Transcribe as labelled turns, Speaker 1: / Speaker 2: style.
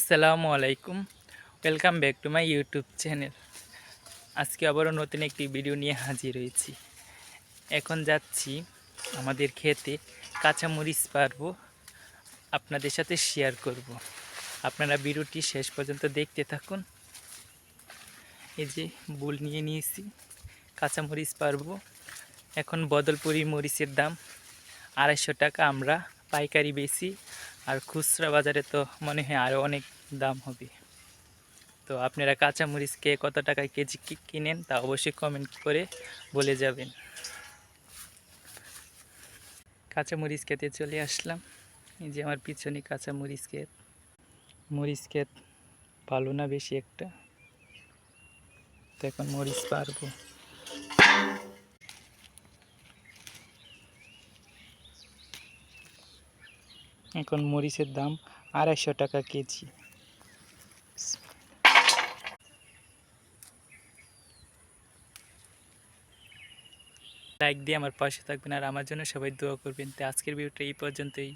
Speaker 1: আসসালামু আলাইকুম। Welcome back to my YouTube channel আজকে আবারও নতুন একটি ভিডিও নিয়ে হাজির হয়েছি। এখন যাচ্ছি আমাদের খেতে কাঁচামরিচ পারব। আপনাদের সাথে শেয়ার করব। আপনারা ভিডিওটি শেষ পর্যন্ত দেখতে থাকুন। এই যে বুল নিয়ে নিয়েছি, কাঁচামরিচ পারব। এখন বদলপুরি মরিচের দাম আড়াইশো টাকা। আমরা পাইকারি বেশি আর খুচরা বাজারে তো মনে হয় আরও অনেক দাম হবে। তো আপনারা কাঁচামরিচ কে কত টাকায় কেজি কিনেন তা অবশ্যই কমেন্ট করে বলে যাবেন। কাঁচামরিচ খেতে চলে আসলাম। এই যে আমার পিছনে কাঁচামরিচ ক্ষেত। মরিচ ক্ষেত ভালো না বেশি একটা। তো এখন মরিচ পারব। এখন মরিচের দাম আড়াইশো টাকা কেজি। লাইক দিয়ে আমার পাশে থাকবেন আর আমার জন্য সবাই দোয়া করবেন। তো আজকের ভিডিওটা এই পর্যন্তই।